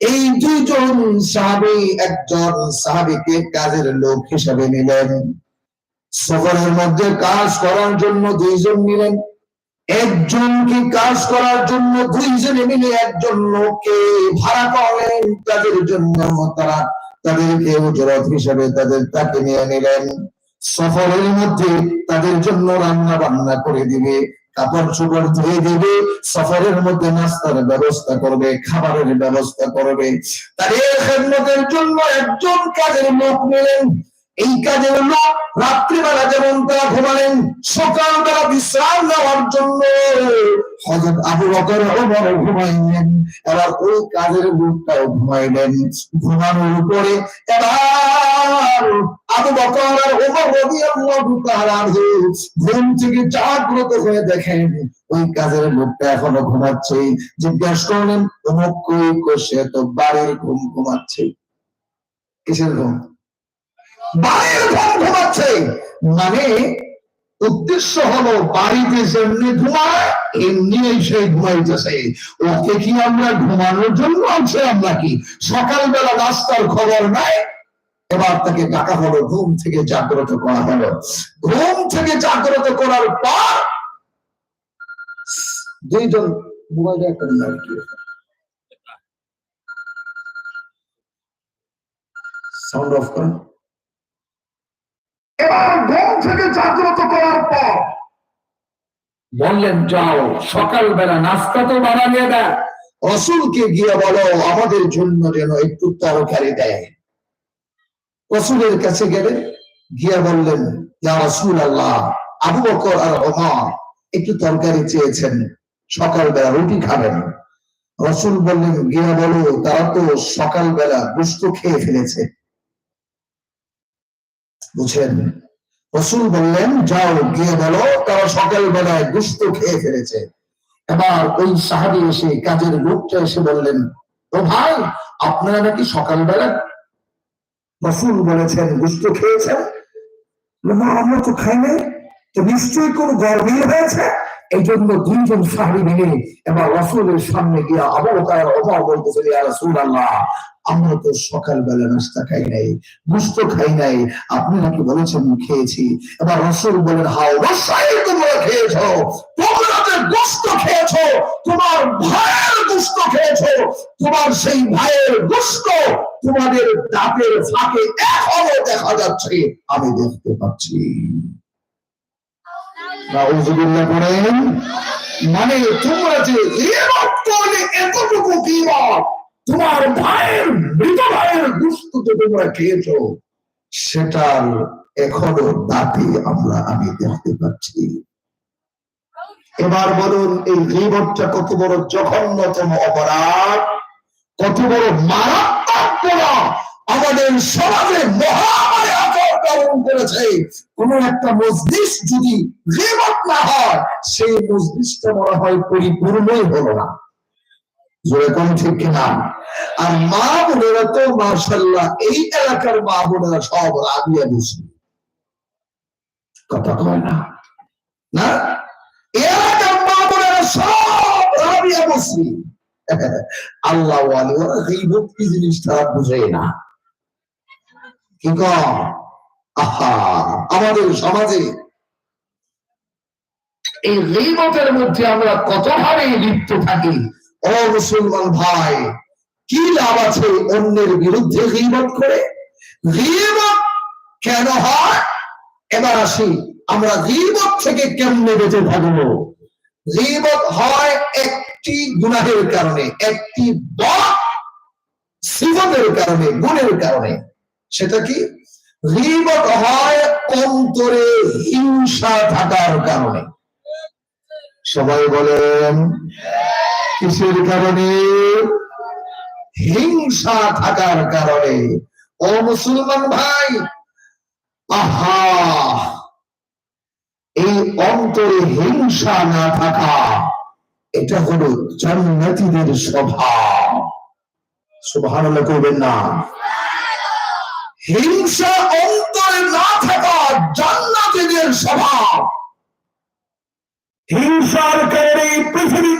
এই সাহাবী একজন কাজের লোক নিলেন। সফরের মধ্যে কাজ করার জন্য দুইজন নিলেন। একজনকে কাজ করার জন্য দুইজনে মিলে একজন লোককে ভাড়া তাদের জন্য তারা তাদেরকে উজরত হিসেবে তাদের তাকে নিয়ে নিলেন। সফরের মধ্যে তাদের জন্য রান্না বান্না করে দিবে। কাপড় চোপড় ধুয়ে দেবে সফরের মধ্যে নাস্তার ব্যবস্থা করবে, খাবারের ব্যবস্থা করবে। তার খেদমতের জন্য একজন কাজের লোক নিলেন। এই কাজের লোক রাত্রিবেলা যেমন তারা ঘুমালেন, সকালবেলা বিশ্রাম নেওয়ার জন্য হজরত আবু বকর ওমর ঘুমাইলেন। এবার ওই কাজের লোকটাও ঘুমাইলেন। ঘুমানোর উপরে এবার আবু বকর আর ওমর রাদিয়াল্লাহু তাআলা ঘুম থেকে জাগ্রত হয়ে দেখেন, ওই কাজের লোকটা এখনও ঘুমাচ্ছে। জিজ্ঞাসা করলেন অমুক কই কষে তো বাড়ির ঘুম ঘুমাচ্ছে। কিসের ঘুম? বাড়ির ঘুম ঘুমাচ্ছে। মানে উদ্দেশ্য হলো বাড়িতে যেমনি ঘুমায় এমনি সেই ঘুমাইতেছে। ওকে কি আমরা ঘুমানোর জন্য আমরা কি? সকালবেলা রাস্তার খবর নাই। এবার তাকে ডাকা হলো, ঘুম থেকে জাগ্রত করা হলো। ঘুম থেকে জাগ্রত করার পর দুইজন একটা কি সাউন্ড অফ করেন। থেকে জাগ্রত করার পর বললেন যাও সকালবেলা নাস্তা তো বানাবে না রসুলকে গিয়ে বলো আমাদের জন্য যেন একটু তরকারি দেয়। রসুলের কাছে গেলেন গিয়ে বললেন ইয়া রসুল আল্লাহ আবু বকর আর ওমর একটু তরকারি চেয়েছেন সকালবেলা রুটি খাবেন। রসুল বললেন গিয়া বলো তারা তো সকালবেলা গুস্ত খেয়ে ফেলেছে। বুঝছেন রসুল বললেন, যাও, গিয়ে বলো, তারা সকাল বেলায় গুস্ত খেয়ে ফেলেছে। এবার ওই সাহাবি এসে কাজের লোকটা এসে বললেন, ও ভাই, আপনারা নাকি সকালবেলা রসুল বলেছেন গুস্ত খেয়েছেন? না, আমরা তো খাই নাই। তো নিশ্চয়ই কোন গরমিল হয়েছে? এই জন্য দুইজন সাহাবি মিলে এবার রসুলের সামনে গিয়ে আবহাওয়ার অভাব বলতেছে, ইয়া রসুল আল্লাহ আমরা তো সকালবেলা নাস্তা খাই নাই, গুস্ত খাই নাই। আপনি নাকি বলেছেন খেয়েছি। এবার রসুল বলেন হা অবশ্যই তোমরা খেয়েছো খেয়েছো, তোমার ভাইয়ের খেয়েছো, তোমার সেই ভাইয়ের তোমাদের দাঁতের ফাঁকে এখনও দেখা যাচ্ছে, আমি দেখতে পাচ্ছি। মানে তোমরা যে এতটুকু গীবত তোমার ভাইয়ের, মৃত ভাইয়ের গুস্ত যে তোমরা খেয়েছো, সেটার এখনও দাঁতে আমরা আমি দেখতে পাচ্ছি। এবার বলুন, এই গীবতটা কত বড় জঘন্যতম অপরাধ, কত বড় মারাত্মক আমাদের সমাজে মহামারী আচরণ পালন করেছে। কোন একটা মসজিদ যদি গীবত না হয়, সেই মসজিদটা মনে হয় পরিপূর্ণই হলো না। যেরকম ঠিক কিনা? আর মা বোনেরা তো মার্শাল্লাহ এই এলাকার মা বোনেরা সব রাবিয়া মুসলিম কথা কয় না? না? এলাকার মা বোনেরা সব আল্লাহ ওরা গীবত কি জিনিস তারা বুঝে না। কি আহা, আমাদের সমাজে এই গীবতের মধ্যে আমরা কত ভাবে লিপ্ত থাকি? ও মুসলমান ভাই, কি লাভ আছে অন্যের বিরুদ্ধে গীবত করে? কেন হয়? এবার আসি, আমরা গীবত থেকে কেমনে বেঁচে থাকব? গীবত হয় একটি গুনাহের কারণে, একটি বদ কারণে, গুণের কারণে। সেটা কি? গীবত হয় অন্তরে হিংসা থাকার কারণে। সবাই বলেন কিসের কারণে? হিংসা থাকার কারণে। ও মুসলমান ভাই, আহা! এই অন্তরে হিংসা না থাকা, এটা হলো জান্নাতীদের স্বভাব। সুবহানাল্লাহ করবেন না। হিংসা অন্তরে না থাকা জান্নাতীদের স্বভাব। হিংসার কারণে পৃথিবী